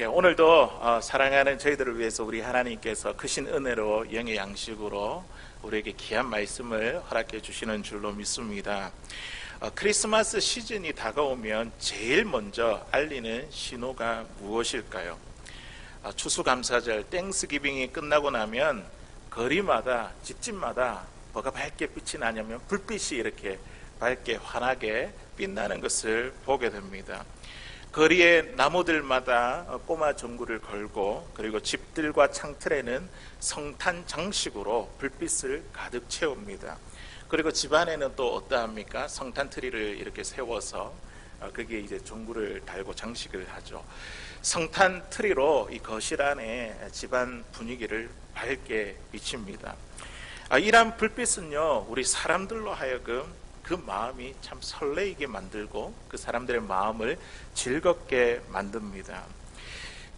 예, 오늘도 어, 사랑하는 저희들을 위해서 우리 하나님께서 크신 은혜로 영의 양식으로 우리에게 귀한 말씀을 허락해 주시는 줄로 믿습니다. 어, 크리스마스 시즌이 다가오면 제일 먼저 알리는 신호가 무엇일까요? 어, 추수감사절 땡스기빙이 끝나고 나면 거리마다 집집마다 뭐가 밝게 빛이 나냐면 불빛이 이렇게 밝게 환하게 빛나는 것을 보게 됩니다. 거리의 나무들마다 어, 꼬마 전구를 걸고 그리고 집들과 창틀에는 성탄 장식으로 불빛을 가득 채웁니다. 그리고 집안에는 또 어떠합니까? 성탄 트리를 이렇게 세워서 어, 거기에 이제 전구를 달고 장식을 하죠. 성탄 트리로 이 거실 안에 집안 분위기를 밝게 비칩니다. 아, 이러한 불빛은요, 우리 사람들로 하여금 그 마음이 참 설레이게 만들고 그 사람들의 마음을 즐겁게 만듭니다.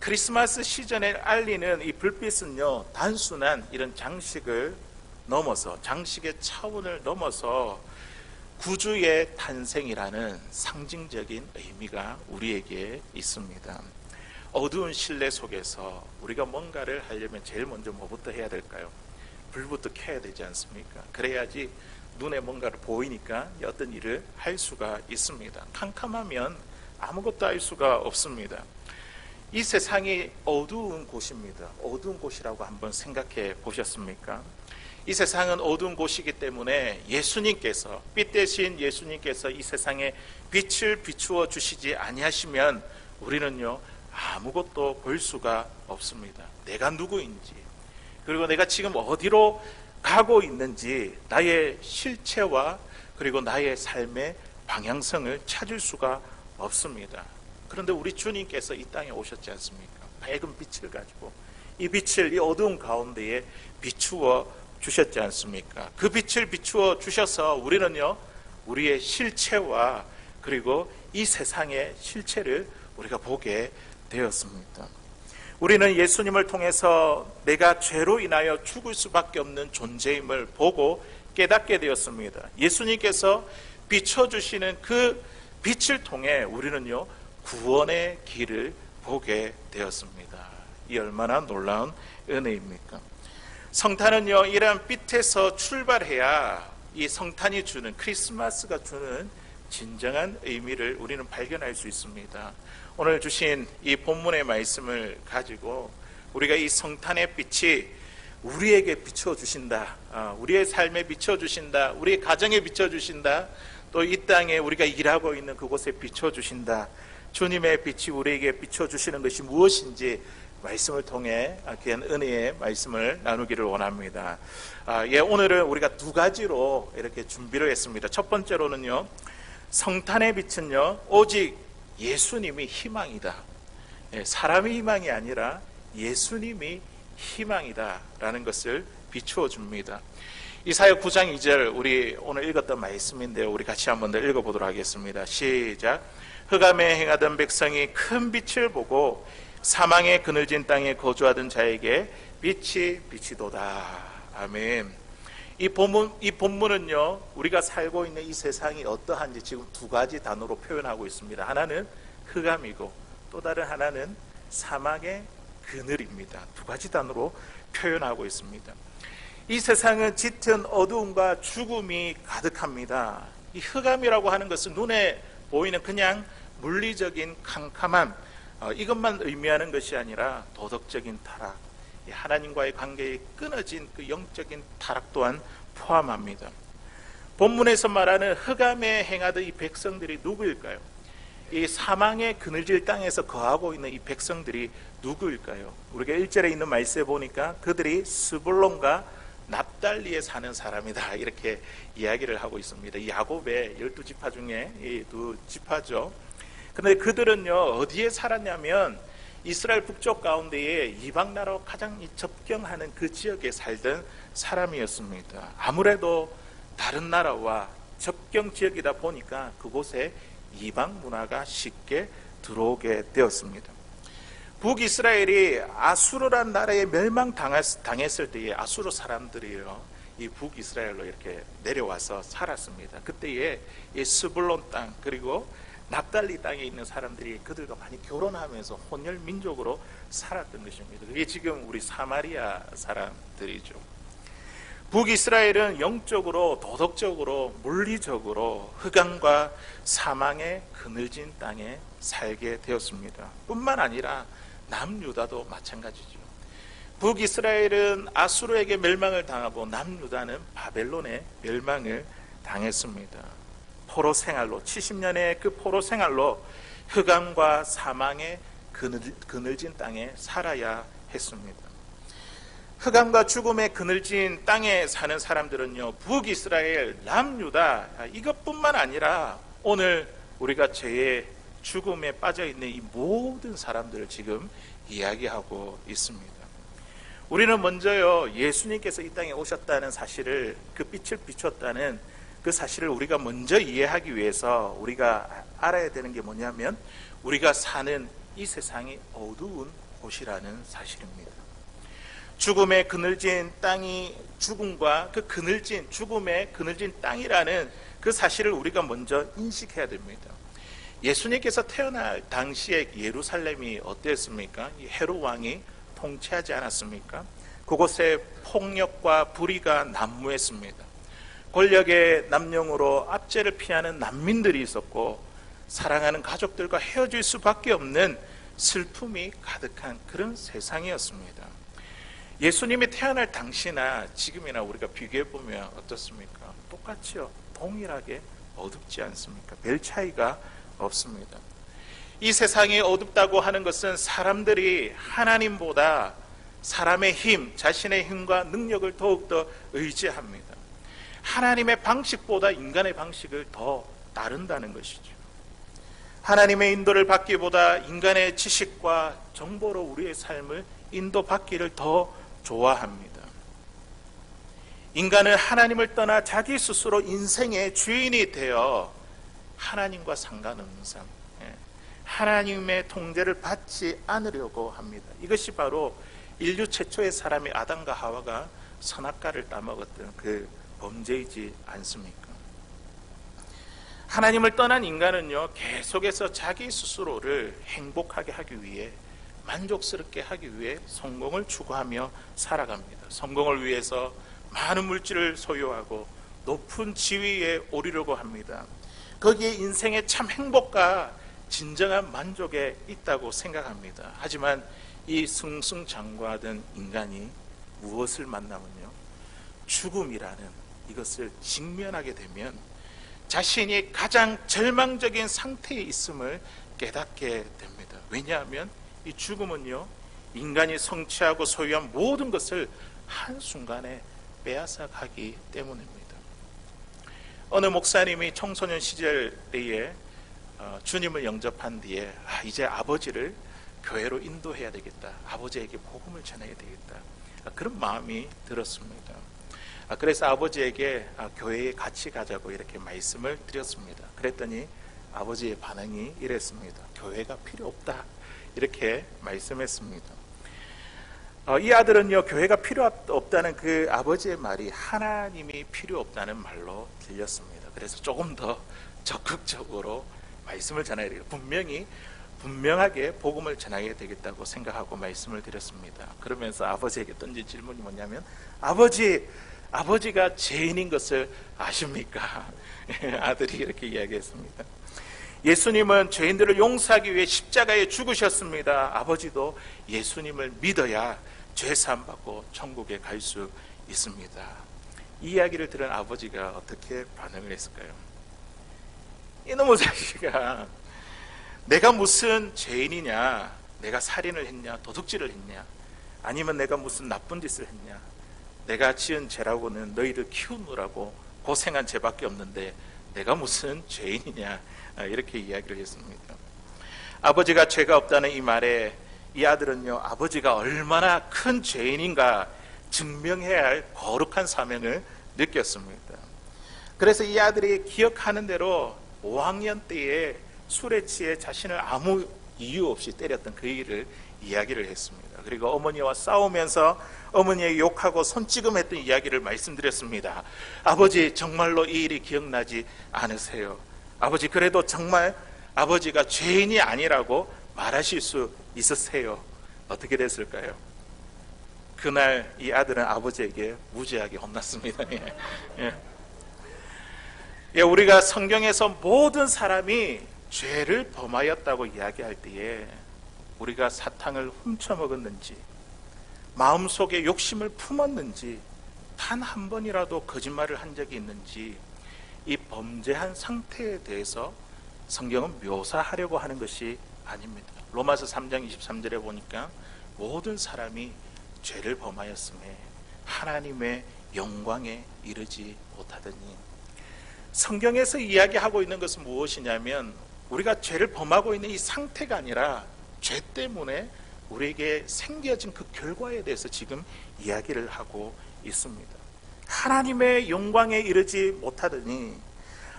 크리스마스 시즌에 알리는 이 불빛은요, 단순한 이런 장식을 넘어서, 장식의 차원을 넘어서 구주의 탄생이라는 상징적인 의미가 우리에게 있습니다. 어두운 실내 속에서 우리가 뭔가를 하려면 제일 먼저 뭐부터 해야 될까요? 불부터 켜야 되지 않습니까? 그래야지 눈에 뭔가를 보이니까 어떤 일을 할 수가 있습니다. 캄캄하면 아무것도 할 수가 없습니다. 이 세상이 어두운 곳입니다. 어두운 곳이라고 한번 생각해 보셨습니까? 이 세상은 어두운 곳이기 때문에 예수님께서 빛 대신 예수님께서 이 세상에 빛을 비추어 주시지 아니하시면 우리는요 아무것도 볼 수가 없습니다. 내가 누구인지 그리고 내가 지금 어디로 가고 있는지 나의 실체와 그리고 나의 삶의 방향성을 찾을 수가 없습니다. 그런데 우리 주님께서 이 땅에 오셨지 않습니까? 밝은 빛을 가지고 이 빛을 이 어두운 가운데에 비추어 주셨지 않습니까? 그 빛을 비추어 주셔서 우리는요, 우리의 실체와 그리고 이 세상의 실체를 우리가 보게 되었습니다. 우리는 예수님을 통해서 내가 죄로 인하여 죽을 수밖에 없는 존재임을 보고 깨닫게 되었습니다. 예수님께서 비춰주시는 그 빛을 통해 우리는요, 구원의 길을 보게 되었습니다. 이 얼마나 놀라운 은혜입니까? 성탄은요, 이러한 빛에서 출발해야 이 성탄이 주는, 크리스마스가 주는 진정한 의미를 우리는 발견할 수 있습니다. 오늘 주신 이 본문의 말씀을 가지고 우리가 이 성탄의 빛이 우리에게 비춰주신다. 아, 우리의 삶에 비춰주신다. 우리의 가정에 비춰주신다. 또 이 땅에 우리가 일하고 있는 그곳에 비춰주신다. 주님의 빛이 우리에게 비춰주시는 것이 무엇인지 말씀을 통해 귀한 은혜의 말씀을 나누기를 원합니다. 아, 예, 오늘은 우리가 두 가지로 이렇게 준비를 했습니다. 첫 번째로는요, 성탄의 빛은요, 오직 예수님이 희망이다. 예, 사람의 희망이 아니라 예수님이 희망이다라는 것을 비추어 줍니다. 이사야 9장 2절 우리 오늘 읽었던 말씀인데요. 우리 같이 한번 더 읽어 보도록 하겠습니다. 시작. 흑암에 행하던 백성이 큰 빛을 보고 사망의 그늘진 땅에 거주하던 자에게 빛이 비치도다. 아멘. 이 본문 이 본문은요 우리가 살고 있는 이 세상이 어떠한지 지금 두 가지 단어로 표현하고 있습니다. 하나는 흑암이고 또 다른 하나는 사막의 그늘입니다. 두 가지 단어로 표현하고 있습니다. 이 세상은 짙은 어두움과 죽음이 가득합니다. 이 흑암이라고 하는 것은 눈에 보이는 그냥 물리적인 캄캄함 어, 이것만 의미하는 것이 아니라 도덕적인 타락, 하나님과의 관계에 끊어진 그 영적인 타락 또한 포함합니다. 본문에서 말하는 흑암에 행하던 이 백성들이 누구일까요? 이 사망의 그늘질 땅에서 거하고 있는 이 백성들이 누구일까요? 우리가 1절에 있는 말씀에 보니까 그들이 스불론과 납달리에 사는 사람이다 이렇게 이야기를 하고 있습니다. 야곱의 열두 지파 중에 이두 지파죠. 그런데 그들은요 어디에 살았냐면 이스라엘 북쪽 가운데에 이방 나라와 가장 접경하는 그 지역에 살던 사람이었습니다. 아무래도 다른 나라와 접경 지역이다 보니까 그곳에 이방 문화가 쉽게 들어오게 되었습니다. 북이스라엘이 아수르란 나라에 멸망당했을 때에 아수르 사람들이요. 이 북이스라엘로 이렇게 내려와서 살았습니다. 그때에 이 스불론 땅 그리고 납달리 땅에 있는 사람들이 그들과 많이 결혼하면서 혼혈 민족으로 살았던 것입니다. 그게 지금 우리 사마리아 사람들이죠. 북이스라엘은 영적으로 도덕적으로 물리적으로 흑암과 사망의 그늘진 땅에 살게 되었습니다. 뿐만 아니라 남유다도 마찬가지죠. 북이스라엘은 아수르에게 멸망을 당하고 남유다는 바벨론의 멸망을 당했습니다. 포로 생활로 70년의 그 포로 생활로 흑암과 사망의 그늘, 그늘진 땅에 살아야 했습니다. 흑암과 죽음의 그늘진 땅에 사는 사람들은요, 북이스라엘, 남유다, 이것뿐만 아니라 오늘 우리가 죄의 죽음에 빠져 있는 이 모든 사람들을 지금 이야기하고 있습니다. 우리는 먼저요, 예수님께서 이 땅에 오셨다는 사실을, 그 빛을 비췄다는 그 사실을 우리가 먼저 이해하기 위해서 우리가 알아야 되는 게 뭐냐면, 우리가 사는 이 세상이 어두운 곳이라는 사실입니다. 죽음의 그늘진 땅이 죽음과 그 그늘진 죽음의 그늘진 땅이라는 그 사실을 우리가 먼저 인식해야 됩니다. 예수님께서 태어날 당시에 예루살렘이 어땠습니까? 이 헤로 왕이 통치하지 않았습니까? 그곳에 폭력과 불의가 난무했습니다. 권력의 남용으로 압제를 피하는 난민들이 있었고 사랑하는 가족들과 헤어질 수밖에 없는 슬픔이 가득한 그런 세상이었습니다. 예수님이 태어날 당시나 지금이나 우리가 비교해 보면 어떻습니까? 똑같이요. 동일하게 어둡지 않습니까? 별 차이가 없습니다. 이 세상이 어둡다고 하는 것은 사람들이 하나님보다 사람의 힘, 자신의 힘과 능력을 더욱더 의지합니다. 하나님의 방식보다 인간의 방식을 더 따른다는 것이죠. 하나님의 인도를 받기보다 인간의 지식과 정보로 우리의 삶을 인도받기를 더 좋아합니다. 인간은 하나님을 떠나 자기 스스로 인생의 주인이 되어 하나님과 상관없는 삶, 예, 하나님의 통제를 받지 않으려고 합니다. 이것이 바로 인류 최초의 사람이 아담과 하와가 선악과를 따먹었던 그 범죄이지 않습니까? 하나님을 떠난 인간은요, 계속해서 자기 스스로를 행복하게 하기 위해 만족스럽게 하기 위해 성공을 추구하며 살아갑니다. 성공을 위해서 많은 물질을 소유하고 높은 지위에 오르려고 합니다. 거기에 인생의 참 행복과 진정한 만족에 있다고 생각합니다. 하지만 이 승승장구하던 인간이 무엇을 만나면요? 죽음이라는 이것을 직면하게 되면 자신이 가장 절망적인 상태에 있음을 깨닫게 됩니다. 왜냐하면 이 죽음은요, 인간이 성취하고 소유한 모든 것을 한순간에 빼앗아 가기 때문입니다. 어느 목사님이 청소년 시절 때에 어, 주님을 영접한 뒤에 아, 이제 아버지를 교회로 인도해야 되겠다. 아버지에게 복음을 전해야 되겠다. 아, 그런 마음이 들었습니다. 아, 그래서 아버지에게 아, 교회에 같이 가자고 이렇게 말씀을 드렸습니다. 그랬더니 아버지의 반응이 이랬습니다. 교회가 필요 없다. 이렇게 말씀했습니다. 어, 이 아들은요, 교회가 필요 없다는 그 아버지의 말이 하나님이 필요 없다는 말로 들렸습니다. 그래서 조금 더 적극적으로 말씀을 전해야 되겠다. 분명히, 분명하게 복음을 전하게 되겠다고 생각하고 말씀을 드렸습니다. 그러면서 아버지에게 던진 질문이 뭐냐면, 아버지, 아버지가 죄인인 것을 아십니까? 아들이 이렇게 이야기했습니다. 예수님은 죄인들을 용서하기 위해 십자가에 죽으셨습니다. 아버지도 예수님을 믿어야 죄 사함 받고 천국에 갈 수 있습니다. 이 이야기를 들은 아버지가 어떻게 반응을 했을까요? 이놈의 자식아, 내가 무슨 죄인이냐? 내가 살인을 했냐? 도둑질을 했냐? 아니면 내가 무슨 나쁜 짓을 했냐? 내가 지은 죄라고는 너희를 키우느라고 고생한 죄밖에 없는데 내가 무슨 죄인이냐? 아, 이렇게 이야기를 했습니다. 아버지가 죄가 없다는 이 말에 이 아들은요, 아버지가 얼마나 큰 죄인인가 증명해야 할 거룩한 사명을 느꼈습니다. 그래서 이 아들이 기억하는 대로 5학년 때에 술에 취해 자신을 아무 이유 없이 때렸던 그 일을 이야기를 했습니다. 그리고 어머니와 싸우면서 어머니의 욕하고 손찌검했던 이야기를 말씀드렸습니다. 아버지 정말로 이 일이 기억나지 않으세요? 아버지 그래도 정말 아버지가 죄인이 아니라고 말하실 수 있으세요? 어떻게 됐을까요? 그날 이 아들은 아버지에게 무지하게 혼났습니다. 예. 예. 예, 우리가 성경에서 모든 사람이 죄를 범하였다고 이야기할 때에 우리가 사탕을 훔쳐먹었는지 마음속에 욕심을 품었는지 단 한 번이라도 거짓말을 한 적이 있는지 이 범죄한 상태에 대해서 성경은 묘사하려고 하는 것이 아닙니다. 로마서 3장 23절에 보니까 모든 사람이 죄를 범하였음에 하나님의 영광에 이르지 못하더니 성경에서 이야기하고 있는 것은 무엇이냐면 우리가 죄를 범하고 있는 이 상태가 아니라 죄 때문에 우리에게 생겨진 그 결과에 대해서 지금 이야기를 하고 있습니다. 하나님의 영광에 이르지 못하더니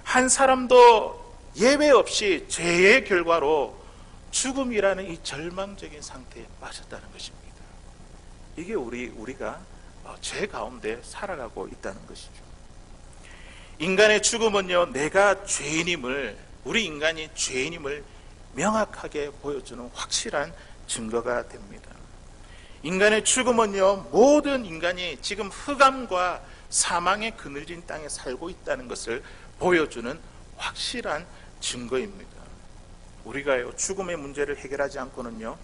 한 사람도 예외 없이 죄의 결과로 죽음이라는 이 절망적인 상태에 빠졌다는 것입니다. 이게 우리 우리가 어, 죄 가운데 살아가고 있다는 것이죠. 인간의 죽음은요, 내가 죄인임을 우리 인간이 죄인임을 명확하게 보여주는 확실한 증거가 됩니다. 인간의 죽음은요, 모든 인간이 지금 흑암과 사망의 그늘진 땅에 살고 있다는 것을 보여주는 확실한 증거입니다. 우리가요, 죽음의 문제를 해결하지 않고는요,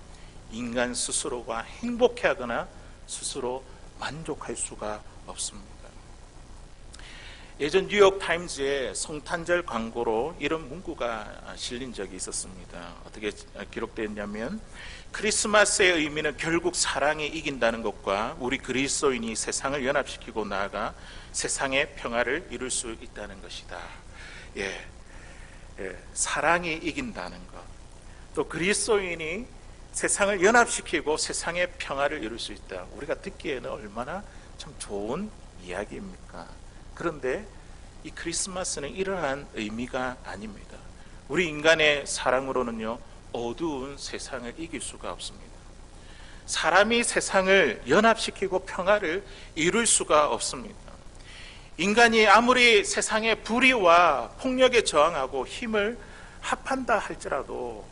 인간 스스로가 행복해 하거나 스스로 만족할 수가 없습니다. 예전 뉴욕 타임즈의 성탄절 광고로 이런 문구가 실린 적이 있었습니다. 어떻게 기록되었냐면 크리스마스의 의미는 결국 사랑이 이긴다는 것과 우리 그리스도인이 세상을 연합시키고 나아가 세상의 평화를 이룰 수 있다는 것이다. 예, 예, 사랑이 이긴다는 것. 또 그리스도인이 세상을 연합시키고 세상의 평화를 이룰 수 있다. 우리가 듣기에는 얼마나 참 좋은 이야기입니까? 그런데 이 크리스마스는 이러한 의미가 아닙니다. 우리 인간의 사랑으로는요, 어두운 세상을 이길 수가 없습니다. 사람이 세상을 연합시키고 평화를 이룰 수가 없습니다. 인간이 아무리 세상의 불의와 폭력에 저항하고 힘을 합한다 할지라도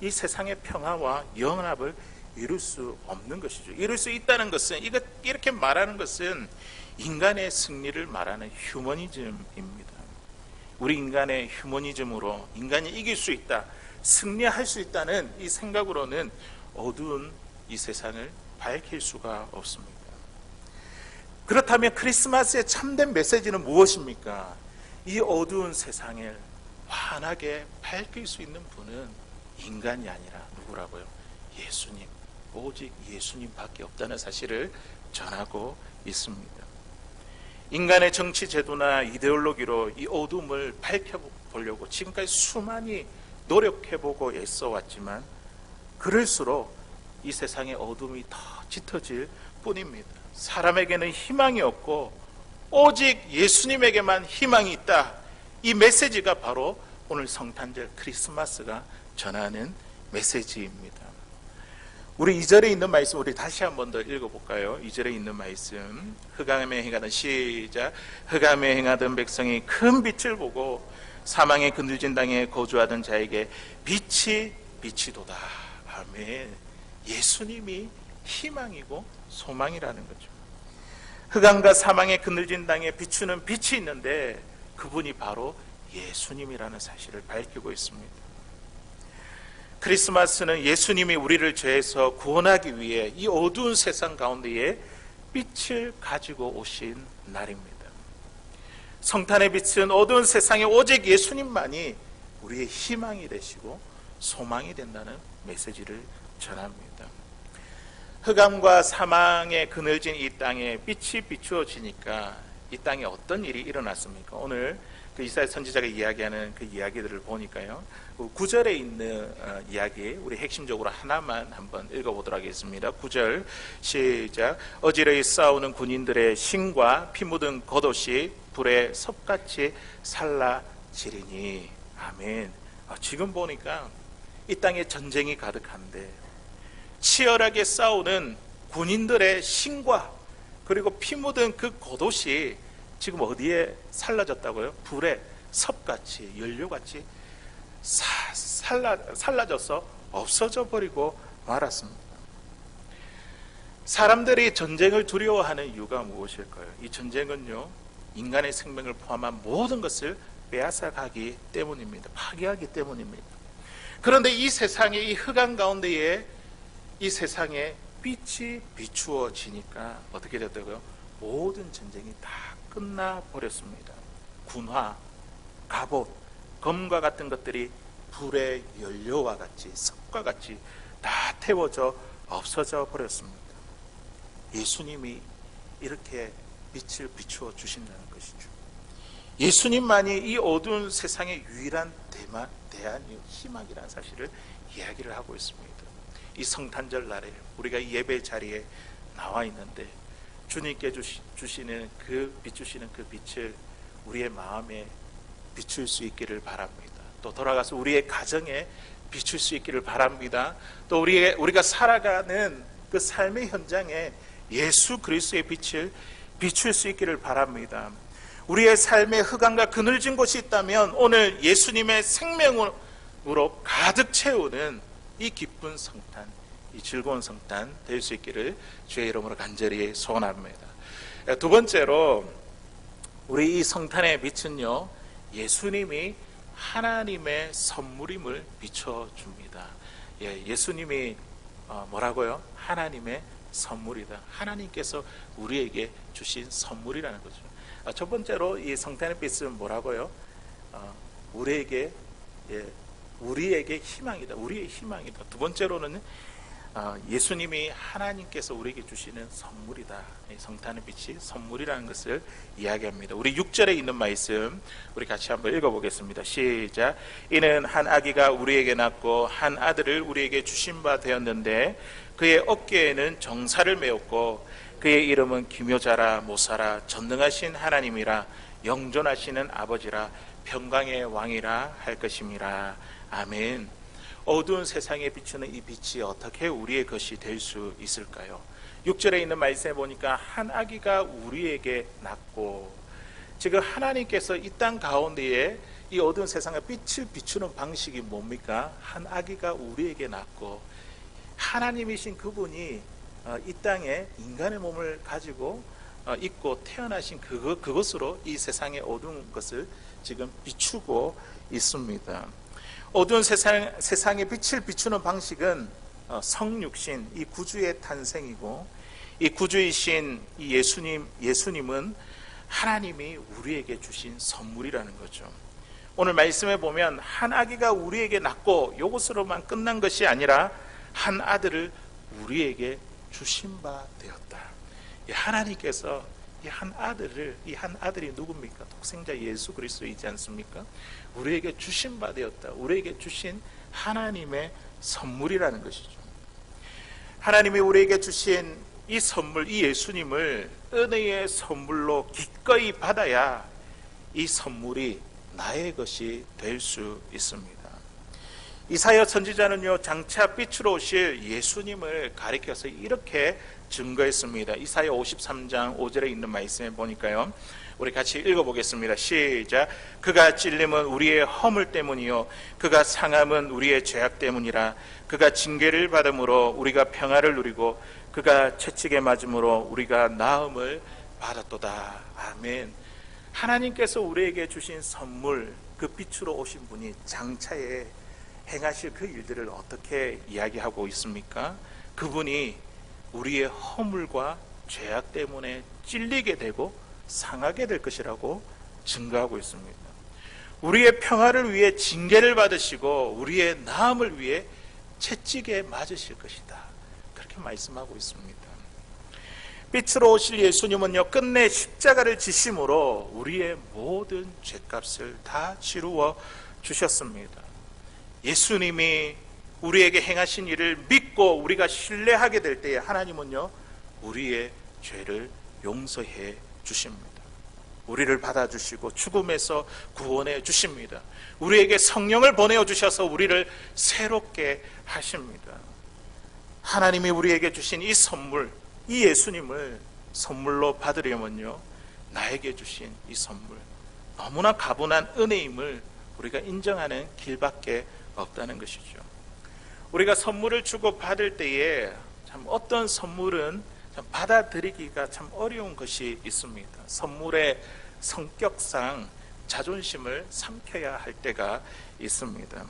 이 세상의 평화와 연합을 이룰 수 없는 것이죠. 이룰 수 있다는 것은 이렇게 말하는 것은 인간의 승리를 말하는 휴머니즘입니다. 우리 인간의 휴머니즘으로 인간이 이길 수 있다, 승리할 수 있다는 이 생각으로는 어두운 이 세상을 밝힐 수가 없습니다. 그렇다면 크리스마스의 참된 메시지는 무엇입니까? 이 어두운 세상을 환하게 밝힐 수 있는 분은 인간이 아니라 누구라고요? 예수님. 오직 예수님밖에 없다는 사실을 전하고 있습니다. 인간의 정치 제도나 이데올로기로 이 어둠을 밝혀보려고 지금까지 수많이 노력해보고 애써왔지만 그럴수록 이 세상의 어둠이 더 짙어질 뿐입니다. 사람에게는 희망이 없고 오직 예수님에게만 희망이 있다. 이 메시지가 바로 오늘 성탄절 크리스마스가 전하는 메시지입니다. 우리 2절에 있는 말씀 우리 다시 한 번 더 읽어볼까요? 2절에 있는 말씀 흑암에 행하던 시작 흑암에 행하던 백성이 큰 빛을 보고 사망의 그늘진 땅에 거주하던 자에게 빛이 빛이도다. 아멘. 예수님이 희망이고 소망이라는 거죠. 흑암과 사망의 그늘진 땅에 비추는 빛이 있는데 그분이 바로 예수님이라는 사실을 밝히고 있습니다. 크리스마스는 예수님이 우리를 죄에서 구원하기 위해 이 어두운 세상 가운데에 빛을 가지고 오신 날입니다. 성탄의 빛은 어두운 세상에 오직 예수님만이 우리의 희망이 되시고 소망이 된다는 메시지를 전합니다. 흑암과 사망의 그늘진 이 땅에 빛이 비추어지니까 이 땅에 어떤 일이 일어났습니까? 오늘 그 이사야 선지자가 이야기하는 그 이야기들을 보니까요. 그 구절에 있는 어, 이야기 우리 핵심적으로 하나만 한번 읽어보도록 하겠습니다. 구절 시작. 어지러이 싸우는 군인들의 신과 피 묻은 겉옷이 불에 섭같이 살라지리니 아멘. 아, 지금 보니까 이 땅에 전쟁이 가득한데 치열하게 싸우는 군인들의 신과 그리고 피 묻은 그 겉옷이 지금 어디에 살라졌다고요? 불에 섭같이 연료같이 사, 살라, 살라져서 없어져 버리고 말았습니다. 사람들이 전쟁을 두려워하는 이유가 무엇일까요? 이 전쟁은요, 인간의 생명을 포함한 모든 것을 빼앗아가기 때문입니다. 파괴하기 때문입니다. 그런데 이 세상의 이 흑암 가운데에 이 세상에 빛이 비추어지니까 어떻게 됐다고요? 모든 전쟁이 다 끝나 버렸습니다. 군화, 갑옷, 검과 같은 것들이 불의 연료와 같이 석과 같이 다 태워져 없어져 버렸습니다. 예수님이 이렇게 빛을 비추어 주신다는 것이죠. 예수님만이 이 어두운 세상의 유일한 대만, 대안이요 희망이라는 사실을 이야기를 하고 있습니다. 이 성탄절 날에 우리가 이 예배 자리에 나와 있는데 주님께 주시, 주시는 그 비추시는 그 빛을 우리의 마음에 비출 수 있기를 바랍니다. 또 돌아가서 우리의 가정에 비출 수 있기를 바랍니다. 또 우리의 우리가 살아가는 그 삶의 현장에 예수 그리스도의 빛을 비출 수 있기를 바랍니다. 우리의 삶에 흑암과 그늘진 곳이 있다면 오늘 예수님의 생명으로 가득 채우는 이 기쁜 성탄, 이 즐거운 성탄 될 수 있기를 주의 이름으로 간절히 소원합니다. 두 번째로 우리 이 성탄의 빛은요, 예수님이 하나님의 선물임을 비춰줍니다. 예, 예수님이 어, 뭐라고요? 하나님의 선물이다. 하나님께서 우리에게 주신 선물이라는 거죠. 아, 첫 번째로 이 성탄의 빛은 뭐라고요? 어, 우리에게 예, 우리에게 희망이다. 우리의 희망이다. 두 번째로는 어, 예수님이 하나님께서 우리에게 주시는 선물이다. 이 성탄의 빛이 선물이라는 것을 이야기합니다. 우리 6절에 있는 말씀 우리 같이 한번 읽어보겠습니다. 시작. 이는 한 아기가 우리에게 낳고 한 아들을 우리에게 주신 바 되었는데 그의 어깨에는 정사를 메었고 그의 이름은 기묘자라 모사라 전능하신 하나님이라 영존하시는 아버지라 평강의 왕이라 할 것임이라. 아멘. 어두운 세상에 비추는 이 빛이 어떻게 우리의 것이 될 수 있을까요? 6절에 있는 말씀에 보니까 한 아기가 우리에게 낳고 지금 하나님께서 이 땅 가운데에 이 어두운 세상에 빛을 비추는 방식이 뭡니까? 한 아기가 우리에게 낳고 하나님이신 그분이 어, 이 땅에 인간의 몸을 가지고 어, 있고 태어나신 그것, 그것으로 이 세상의 어두운 것을 지금 비추고 있습니다. 어두운 세상, 세상에 빛을 비추는 방식은 어, 성육신, 이 구주의 탄생이고, 이 구주이신 이 예수님, 예수님은 하나님이 우리에게 주신 선물이라는 거죠. 오늘 말씀에 보면 한 아기가 우리에게 낳고 이것으로만 끝난 것이 아니라 한 아들을 우리에게 주신 바 되었다. 하나님께서 이 한 아들을 이 한 아들이 누굽니까? 독생자 예수 그리스도이지 않습니까? 우리에게 주신 바 되었다. 우리에게 주신 하나님의 선물이라는 것이죠. 하나님이 우리에게 주신 이 선물, 이 예수님을 은혜의 선물로 기꺼이 받아야 이 선물이 나의 것이 될 수 있습니다. 이사야 선지자는요 장차 빛으로 오실 예수님을 가리켜서 이렇게 증거했습니다. 이사야 53장 5절에 있는 말씀에 보니까요. 우리 같이 읽어보겠습니다. 시작. 그가 찔림은 우리의 허물 때문이요. 그가 상함은 우리의 죄악 때문이라. 그가 징계를 받음으로 우리가 평화를 누리고 그가 채찍에 맞음으로 우리가 나음을 받았도다. 아멘. 하나님께서 우리에게 주신 선물, 그 빛으로 오신 분이 장차에 행하실 그 일들을 어떻게 이야기하고 있습니까? 그분이 우리의 허물과 죄악 때문에 찔리게 되고 상하게 될 것이라고 증거하고 있습니다. 우리의 평화를 위해 징계를 받으시고 우리의 나음을 위해 채찍에 맞으실 것이다. 그렇게 말씀하고 있습니다. 빛으로 오실 예수님은요, 끝내 십자가를 지심으로 우리의 모든 죄값을 다 치루어 주셨습니다. 예수님이 우리에게 행하신 일을 믿고 우리가 신뢰하게 될 때에 하나님은요, 우리의 죄를 용서해 주십니다. 우리를 받아주시고 죽음에서 구원해 주십니다. 우리에게 성령을 보내어 주셔서 우리를 새롭게 하십니다. 하나님이 우리에게 주신 이 선물, 이 예수님을 선물로 받으려면요, 나에게 주신 이 선물, 너무나 가분한 은혜임을 우리가 인정하는 길밖에 없다는 것이죠. 우리가 선물을 주고 받을 때에 참 어떤 선물은 참 받아들이기가 참 어려운 것이 있습니다. 선물의 성격상 자존심을 삼켜야 할 때가 있습니다.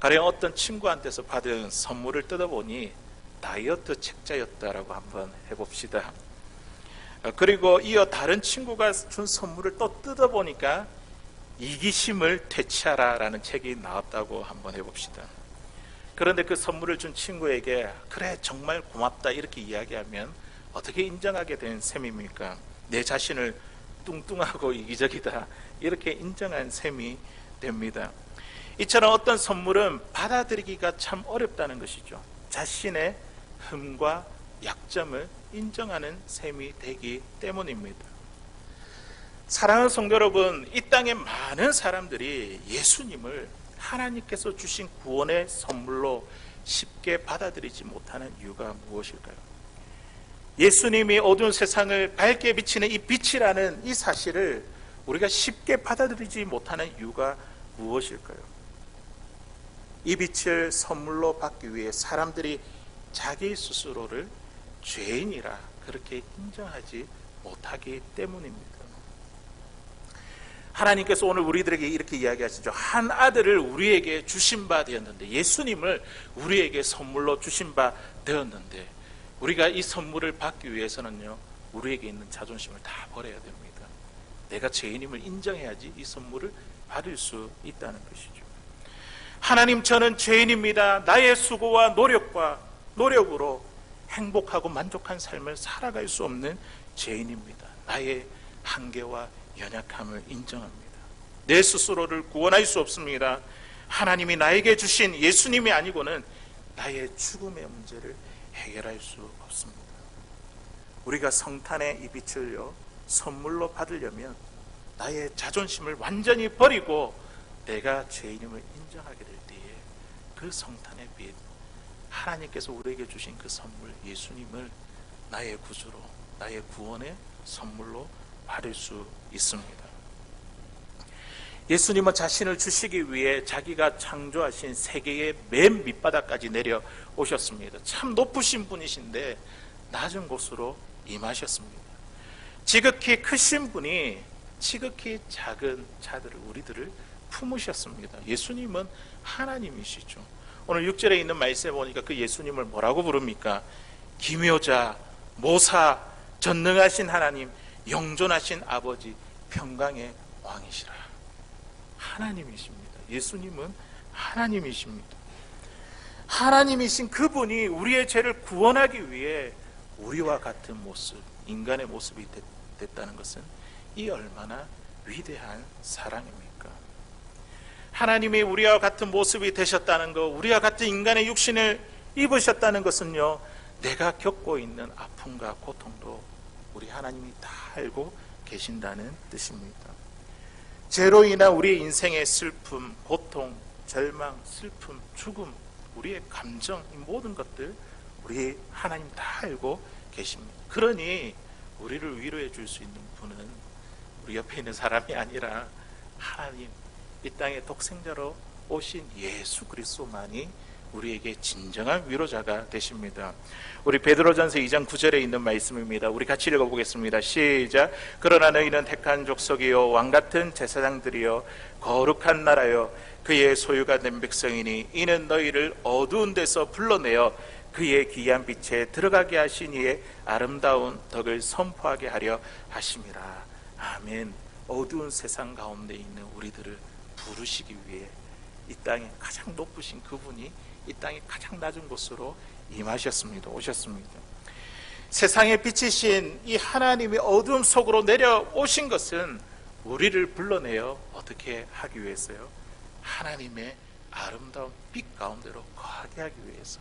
가령 어떤 친구한테서 받은 선물을 뜯어보니 다이어트 책자였다라고 한번 해봅시다. 어, 그리고 이어 다른 친구가 준 선물을 또 뜯어보니까 이기심을 퇴치하라 라는 책이 나왔다고 한번 해봅시다. 그런데 그 선물을 준 친구에게 그래 정말 고맙다 이렇게 이야기하면 어떻게 인정하게 된 셈입니까? 내 자신을 뚱뚱하고 이기적이다 이렇게 인정한 셈이 됩니다. 이처럼 어떤 선물은 받아들이기가 참 어렵다는 것이죠. 자신의 흠과 약점을 인정하는 셈이 되기 때문입니다. 사랑하는 성도 여러분, 이 땅에 많은 사람들이 예수님을 하나님께서 주신 구원의 선물로 쉽게 받아들이지 못하는 이유가 무엇일까요? 예수님이 어두운 세상을 밝게 비치는 이 빛이라는 이 사실을 우리가 쉽게 받아들이지 못하는 이유가 무엇일까요? 이 빛을 선물로 받기 위해 사람들이 자기 스스로를 죄인이라 그렇게 인정하지 못하기 때문입니다. 하나님께서 오늘 우리들에게 이렇게 이야기하시죠. 한 아들을 우리에게 주신 바 되었는데, 예수님을 우리에게 선물로 주신 바 되었는데, 우리가 이 선물을 받기 위해서는요, 우리에게 있는 자존심을 다 버려야 됩니다. 내가 죄인임을 인정해야지 이 선물을 받을 수 있다는 것이죠. 하나님, 저는 죄인입니다. 나의 수고와 노력과 노력으로 행복하고 만족한 삶을 살아갈 수 없는 죄인입니다. 나의 한계와 연약함을 인정합니다. 내 스스로를 구원할 수 없습니다. 하나님이 나에게 주신 예수님이 아니고는 나의 죽음의 문제를 해결할 수 없습니다. 우리가 성탄의 이 빛을요, 선물로 받으려면 나의 자존심을 완전히 버리고 내가 죄인임을 인정하게 될 때에 그 성탄의 빛, 하나님께서 우리에게 주신 그 선물, 예수님을 나의 구주로, 나의 구원의 선물로 받을 수 있습니다. 예수님은 자신을 주시기 위해 자기가 창조하신 세계의 맨 밑바닥까지 내려오셨습니다. 참 높으신 분이신데 낮은 곳으로 임하셨습니다. 지극히 크신 분이 지극히 작은 자들을 우리들을 품으셨습니다. 예수님은 하나님이시죠. 오늘 6절에 있는 말씀에 보니까 그 예수님을 뭐라고 부릅니까? 기묘자, 모사, 전능하신 하나님, 영존하신 아버지, 평강의 왕이시라. 하나님이십니다. 예수님은 하나님이십니다. 하나님이신 그분이 우리의 죄를 구원하기 위해 우리와 같은 모습, 인간의 모습이 됐, 됐다는 것은 이 얼마나 위대한 사랑입니까? 하나님이 우리와 같은 모습이 되셨다는 것, 우리와 같은 인간의 육신을 입으셨다는 것은요, 내가 겪고 있는 아픔과 고통도 우리 하나님이 다 알고 계신다는 뜻입니다. 죄로 인한 우리 인생의 슬픔, 고통, 절망, 슬픔, 죽음, 우리의 감정, 이 모든 것들 우리 하나님 다 알고 계십니다. 그러니 우리를 위로해 줄 수 있는 분은 우리 옆에 있는 사람이 아니라 하나님 이 땅에 독생자로 오신 예수 그리스도만이 우리에게 진정한 위로자가 되십니다. 우리 베드로전서 2장 9절에 있는 말씀입니다. 우리 같이 읽어보겠습니다. 시작. 그러나 너희는 택한 족속이요 왕 같은 제사장들이요 거룩한 나라요 그의 소유가 된 백성이니 이는 너희를 어두운 데서 불러내어 그의 귀한 빛에 들어가게 이의 아름다운 덕을 선포하게 하려 하심이라. 아멘. 어두운 세상 가운데 있는 우리들을 부르시기 위해 이 땅에 가장 높으신 그분이 이 땅의 가장 낮은 곳으로 임하셨습니다. 오셨습니다. 세상의 빛이신 이 하나님이 어두움 속으로 내려오신 것은 우리를 불러내어 어떻게 하기 위해서요? 하나님의 아름다운 빛 가운데로 거하게 하기 위해서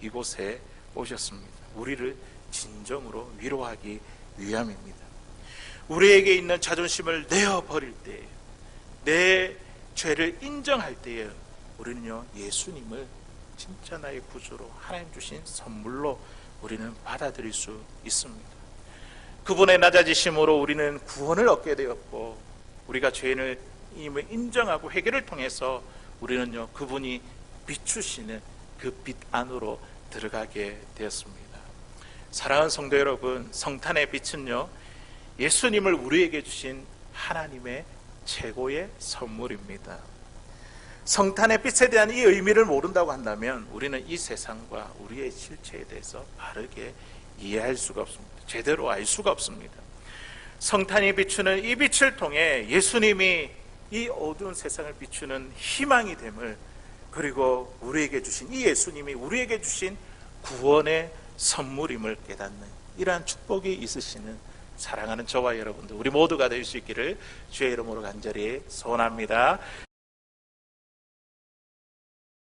이곳에 오셨습니다. 우리를 진정으로 위로하기 위함입니다. 우리에게 있는 자존심을 내어 버릴 때, 내 죄를 인정할 때에 우리는요 예수님을 진짜 나의 구주로 하나님 주신 선물로 우리는 받아들일 수 있습니다. 그분의 낮아지심으로 우리는 구원을 얻게 되었고 우리가 죄인을 인정하고 회개를 통해서 우리는요 그분이 비추시는 그 빛 안으로 들어가게 되었습니다. 사랑하는 성도 여러분, 성탄의 빛은요 예수님을 우리에게 주신 하나님의 최고의 선물입니다. 성탄의 빛에 대한 이 의미를 모른다고 한다면 우리는 이 세상과 우리의 실체에 대해서 바르게 이해할 수가 없습니다. 제대로 알 수가 없습니다. 성탄이 비추는 이 빛을 통해 예수님이 이 어두운 세상을 비추는 희망이 됨을 그리고 우리에게 주신 이 예수님이 우리에게 주신 구원의 선물임을 깨닫는 이러한 축복이 있으시는 사랑하는 저와 여러분들 우리 모두가 될 수 있기를 주의 이름으로 간절히 소원합니다.